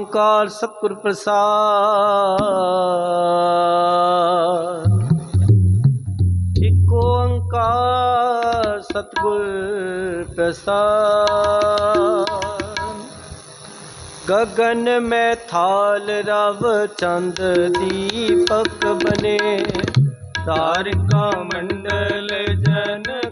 ਓੰਕਾਰ ਸਤਿਗੁਰ ਪ੍ਰਸਾਦ। ਇੱਕ ਓੰਕਾਰ ਸਤਿਗੁਰ ਪ੍ਰਸਾਦ। ਗगन ਮੈਂ ਥਾਲ ਰਵ ਚੰਦ ਦੀਪਕ ਬਨੇ। ਤਾਰਕਾ ਮੰਡਲ ਜਨ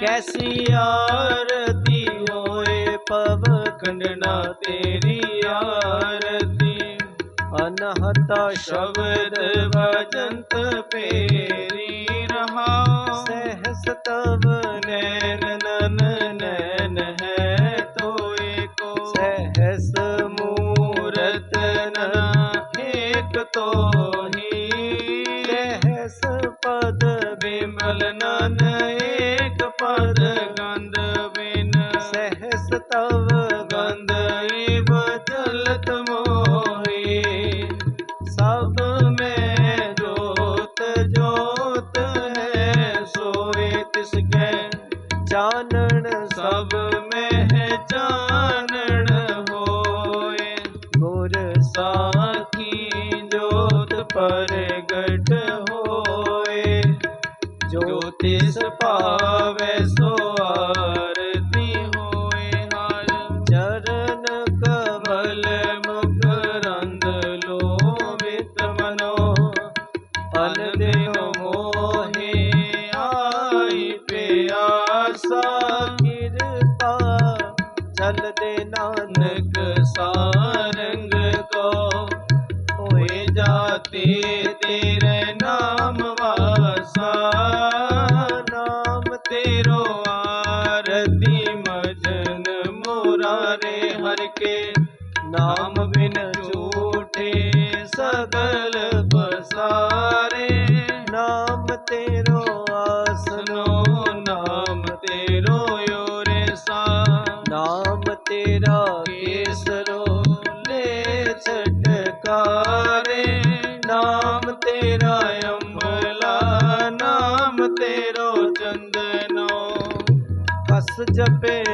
ਕੈਸੀ ਆਰਤੀ ਹੋਏ ਪਵ ਕੰਡਣਾ ਤੇਰੀ ਆਰਤੀ। ਅਨਹਤਾ ਸ਼ਬਦ ਵਜੰਤ ਪੇਰੀ ਰਹਾ। ਸਹਸ ਨੈਣ ਪ੍ਰਗਟ ਹੋਏ ਜੋਤਿ ਸਪਾਵੇ ਨਾਮ ਬਿਨ ਝੂਠੇ ਸਗਲ ਪਸਾਰੇ। ਨਾਮ ਤੇਰੋ ਆਸਨੋ ਨਾਮ ਤੇਰੋ ਯੋਰੇ ਸਾ। ਨਾਮ ਤੇਰਾ ਕੇਸਰੋ ਲੈ ਛਟਕਾਰੇ। ਨਾਮ ਤੇਰਾ ਅੰਬਲਾ ਨਾਮ ਤੇਰੋ ਚੰਦਨੋ। ਅਸ ਜਪੇ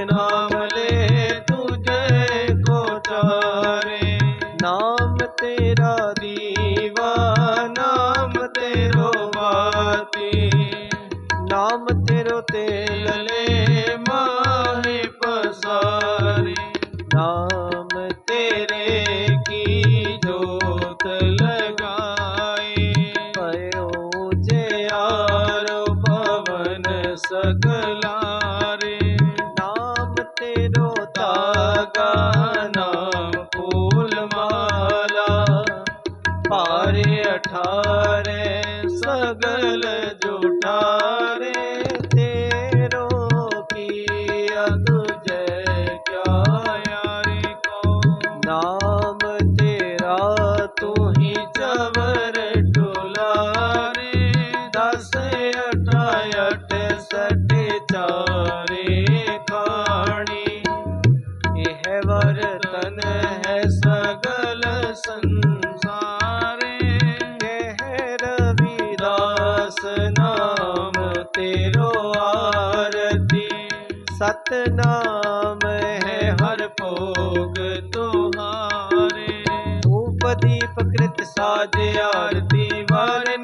सक यह वर्तन है सगल संसारे यह रविदास नाम तेरो आरती सतनाम है हर भोग तुम्हारे धूप दीप कृत साज आरती वार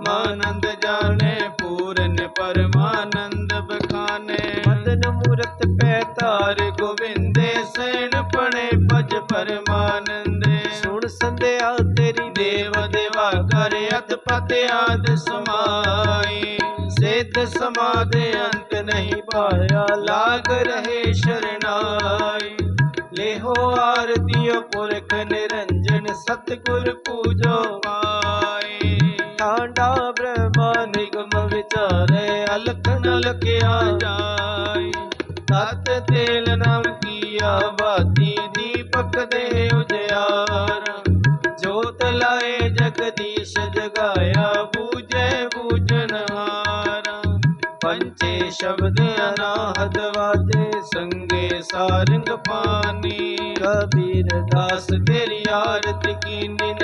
ਮਾਨੰਦ ਜਾਣੇ ਪੂਰਨ ਪਰਮਾਨੰਦ ਬਖਾਨੇ ਮਦਨ ਮੂਰਤ ਪੈ ਤਾਰ ਗੋਵਿੰਦੇ ਸੈਣ ਪਣੇ ਭਜ ਪਰਮਾਨੰਦੇ ਸੁਣ ਸੰਧਿਆ ਤੇਰੀ ਦੇਵ ਦੇਵਾ ਕਰ ਅਤ ਪਤਿ ਆਦ ਸਮਾਈ ਸੇਤ ਸਮਾਦ ਅੰਤ ਨਹੀਂ ਪਾਇਆ ਲਾਗ ਰਹੇ ਸ਼ਰਨਾਈ ਲੇਹੋ ਆਰਤੀਓ ਪੁਰਖ ਨਿਰੰਜਨ ਸਤਗੁਰ ਪੂਜੋ ਲਖਨ ਲਖਿਆ ਜਾਏ। ਤਤ ਤੇਲ ਨਾਮ ਕੀਆ ਬਾਤੀ ਦੀਪਕ ਦੇ ਉਜਿਆਰ। ਜੋਤ ਲਾਏ ਜਗਦੀਸ਼ ਜਗਾਇਆ ਬੂਝੇ ਬੂਝਨਹਾਰ ਪੰਚੇ ਸ਼ਬਦ ਅਨਾਹਦ ਵਾਜੇ, ਸੰਗੇ ਸਾਰੰਗ ਪਾਨੀ। ਕਬੀਰ ਦਾਸ ਤੇਰੀ ਆਰਤ ਕੀਨੀ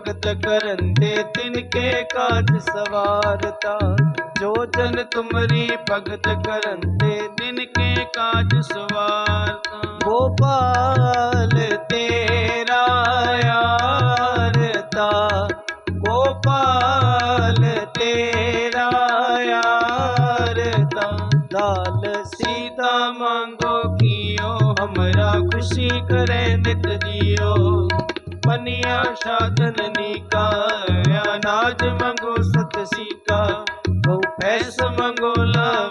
ਭਗਤ ਕਰੰਦੇ ਤਿਨ ਕੇ ਕਾਜ ਸਵਾਰਤਾ ਜੋ ਜਨ ਤੁਮਰੀ ਭਗਤ ਕਰੰਦੇ ਤਿਨ ਕੇ ਕਾਜ ਸਵਾਰਤਾ ਗੋਪਾਲ ਤੇਰਾ ਯਾਰਤਾ ਗੋਪਾਲ ਤੇਰਾ ਯਾਰਤਾ ਲਾਲ ਸੀਤਾ ਮੰਗੋ ਕੀਓ, ਹਮਰਾ ਖੁਸ਼ੀ ਕਰੇ ਨਿਤ ਜੀਓ। पनिया साधन नीका अनाज मंगो सत सीका बहु पैस मंगो लावेरी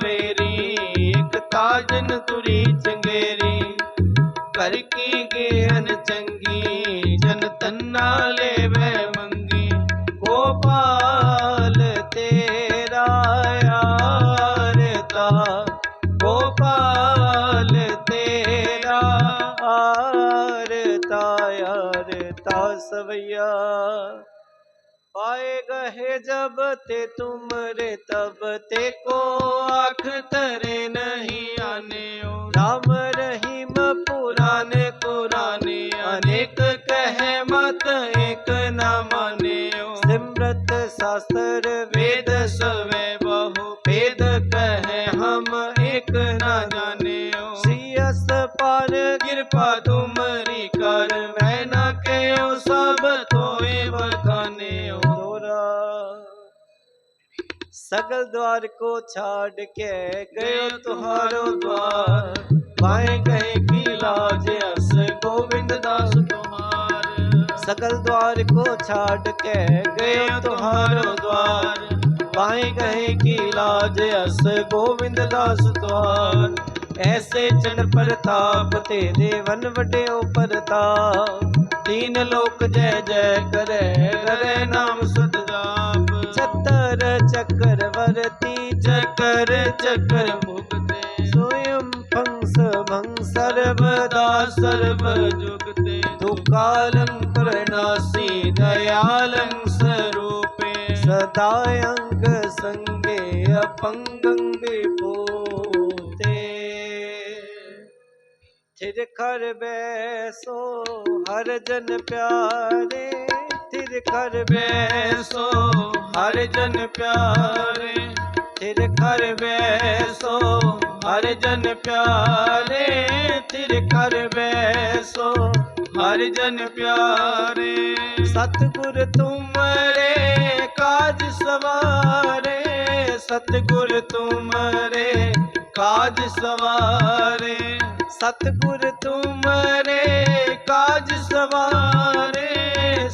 सवैया पाए गए जब ते तुमरे तब ते को आख तरे नहीं आने ओ राम रहीम पुराने पुराने अनेक कह मत एक न माने ओ सिमरत शास्त्र वेद सवे बहु वेद कहे हम एक न जाने ओ सियस पार गिरपा सगल द्वार को छाड़ के गयो तुम्हारो द्वार पाए गए की लाज अस गोविंद दास तुम्हार सगल द्वार को छाड़ के गयो गयो तुम्हारो तुम्हारो द्वार द्वार पाए गए की लाज अस गोविंद दास द्वार ऐसे चढ़ प्रताप तेरे वन वड्यो प्रताप तीन लोक जय जय करे करे नाम सत जाप छतर चक्रवर्ती चकर चकर मुक्ते स्वयं फंस भंग सर्वदा सर्व जुगते दुकालं करनासी दयालं स्वरूपे सदायंग संगे अपंगं विभूते थिर कर बैसो हर जन प्यारे ਸਿਰ ਕਰ ਬੈਸੋ, ਹਰ ਜਨ ਪਿਆਰੇ। ਸਿਰ ਕਰ ਬੈਸੋ, ਹਰ ਜਨ ਪਿਆਰੇ। ਸਿਰ ਕਰ ਬੈਸੋ, ਹਰ ਜਨ ਪਿਆਰੇ। ਸਤਗੁਰ ਤੁਮਰੇ ਕਾਜ ਸਵਾਰੇ। ਸਤਗੁਰ ਤੁਮਰੇ ਕਾਜ ਸਵਾਰੇ। ਸਤਗੁਰ ਤੁਮਰੇ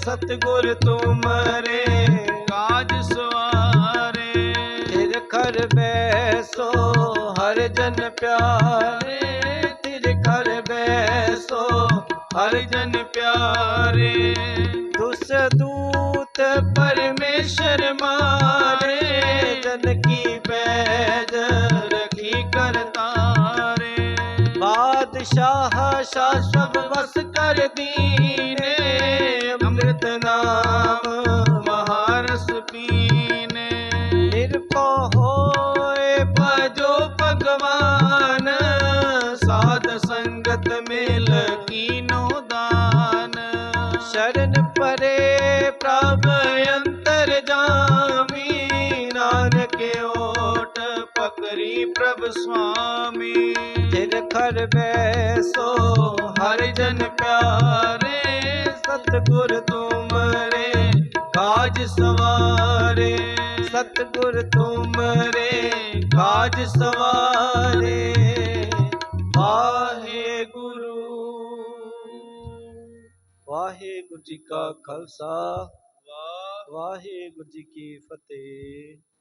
ਸਤਗੁਰ ਤੂੰ ਮਰੇ ਕਾਜ ਸਵਾਰੇ। ਤੇਰੇ ਘਰ ਬੈਸੋ ਹਰ ਜਨ ਪਿਆਰੇ। ਤੇਰੇ ਘਰ ਬੈਸੋ ਹਰ ਜਨ ਪਿਆਰੇ। ਦੁਸ ਦੂਤ ਪਰਮੇਸ਼ਰ ਮਾ ਪਾਤਸ਼ਾਹ ਸ਼ਾ ਸਭ ਵਸ ਕਰ ਦੀਨੇ, ਅੰਮ੍ਰਿਤ ਨਾਮ ਮਹਾਰਸ ਪੀਨੇ। ਨਿਰਭਉ ਹੋਏ ਭਜੋ ਭਗਵਾਨ, ਸਾਧ ਸੰਗਤ ਮਿਲ ਕੀਨੋ ਦਾਨ। ਸ਼ਰਨ ਪਰੇ ਹਰੀ ਪ੍ਰਭ ਸੁਆਮੀ। ਤਿਰ ਖਰ ਬੈਸੋ ਹਰ ਜਨ ਪਿਆਰੇ। ਸਤਗੁਰ ਤੁਮਰੇ ਕਾਜ ਸਵਾਰੇ। ਸਤਗੁਰ ਤੁਮਰੇ ਕਾਜ ਸਵਾਰੇ। ਵਾਹਿਗੁਰੂ। ਵਾਹਿਗੁਰੂ ਜੀ ਕਾ ਖਾਲਸਾ। ਵਾਹਿਗੁਰੂ ਜੀ ਕੀ ਫਤਿਹ।